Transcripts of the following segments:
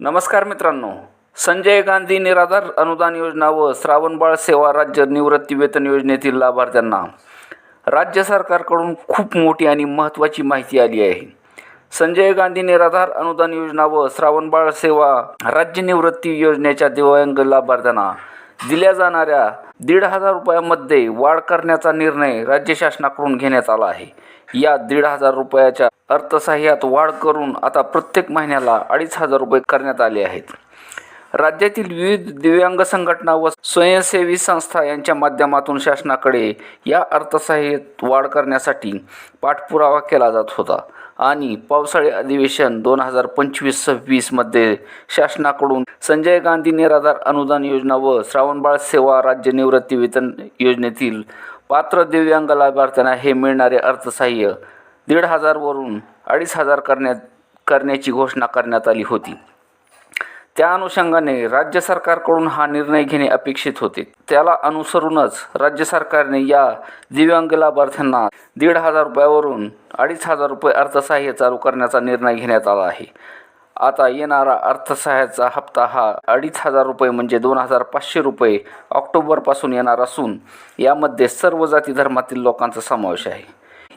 नमस्कार मित्रांनो. संजय गांधी निराधार अनुदान योजना व श्रावणबाळ सेवा राज्य निवृत्ती वेतन योजनेतील लाभार्थ्यांना राज्य सरकारकडून खूप मोठी आणि महत्त्वाची माहिती आली आहे. संजय गांधी निराधार अनुदान योजना व श्रावणबाळ सेवा राज्य निवृत्ती योजनेच्या दिव्यांग लाभार्थ्यांना दिल्या जाणाऱ्या दीड हजार रुपयामध्ये वाढ करण्याचा निर्णय राज्य शासनाकडून घेण्यात आला आहे. या दीड हजार रुपयाच्या अर्थसहाय्यात वाढ करून आता प्रत्येक महिन्याला अडीच हजार रुपये करण्यात आले आहेत. राज्यातील विविध दिव्यांग संघटना व स्वयंसेवी संस्था यांच्या माध्यमातून शासनाकडे या अर्थसहाय्यात वाढ करण्यासाठी पाठपुरावा केला जात होता. आणि पावसाळी अधिवेशन दोन हजार पंचवीस सव्वीसमध्ये शासनाकडून संजय गांधी निराधार अनुदान योजना व श्रावणबाळ सेवा राज्य निवृत्ती वेतन योजनेतील पात्र दिव्यांग लाभार्थ्यांना हे मिळणारे अर्थसहाय्य दीड हजारवरून अडीच हजार करण्यात करण्याची घोषणा करण्यात आली होती. त्या अनुषंगाने राज्य सरकारकडून हा निर्णय घेणे अपेक्षित होते. त्याला अनुसरूनच राज्य सरकारने या दिव्यांग लाभार्थ्यांना दीड हजार रुपयावरून अडीच हजार रुपये अर्थसहाय्य चालू करण्याचा निर्णय घेण्यात आला आहे. आता येणारा अर्थसहाय्याचा हप्ता हा अडीच हजार रुपये म्हणजे दोन हजार पाचशे रुपये ऑक्टोबरपासून येणार असून यामध्ये सर्व जाती धर्मातील लोकांचा समावेश आहे.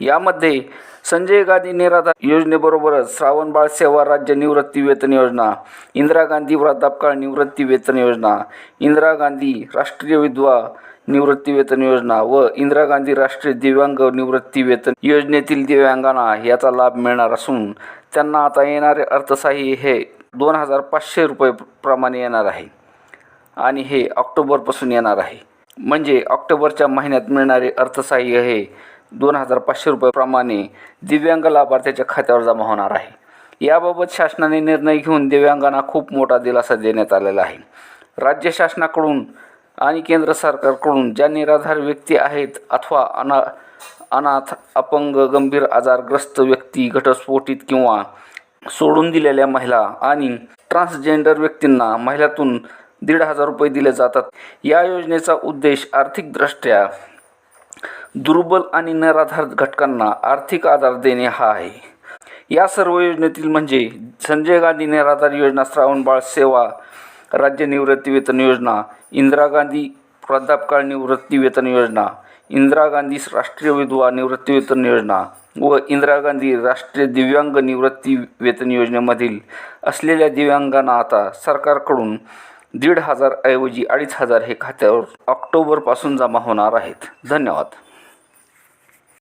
यामध्ये संजय गांधी निराधार योजनेबरोबरच श्रावणबाळ सेवा राज्य निवृत्ती वेतन योजना इंदिरा गांधी वृद्धापकाळ निवृत्ती वेतन योजना इंदिरा गांधी राष्ट्रीय विधवा निवृत्ती वेतन योजना व इंदिरा गांधी राष्ट्रीय दिव्यांग निवृत्ती वेतन योजनेतील दिव्यांगांना याचा लाभ मिळणार असून त्यांना आता येणारे अर्थसहाय्य हे दोन हजार पाचशे रुपये प्रमाणे येणार आहे आणि हे ऑक्टोबरपासून येणार आहे. म्हणजे ऑक्टोबरच्या महिन्यात मिळणारे अर्थसहाय्य हे दोन हजार पाचशे रुपयाप्रमाणे दिव्यांग लाभार्थ्याच्या खात्यावर जमा होणार आहे. याबाबत शासनाने निर्णय घेऊन दिव्यांगांना खूप मोठा दिलासा देण्यात आलेला आहे. राज्य शासनाकडून आणि केंद्र सरकारकडून ज्या निराधार व्यक्ती आहेत अथवा अना अनाथ अपंग गंभीर आजारग्रस्त व्यक्ती घटस्फोटित किंवा सोडून दिलेल्या महिला आणि ट्रान्सजेंडर व्यक्तींना महिलातून दीड हजार रुपये दिले जातात. या योजनेचा उद्देश आर्थिकदृष्ट्या दुर्बल आणि निराधार घटकांना आर्थिक आधार देणे हा आहे. या सर्व योजनेतील म्हणजे संजय गांधी निराधार योजना श्रावणबाळ सेवा राज्य निवृत्ती वेतन योजना इंदिरा गांधी वृद्धापकाळ निवृत्ती वेतन योजना इंदिरा गांधी राष्ट्रीय विधवा निवृत्ती वेतन योजना व इंदिरा गांधी राष्ट्रीय दिव्यांग निवृत्ती वेतन योजनेमधील असलेल्या दिव्यांगांना आता सरकारकडून दीड हजार ऐवजी अडीच हजार हे खात्यावर ऑक्टोबरपासून जमा होणार आहेत. धन्यवाद.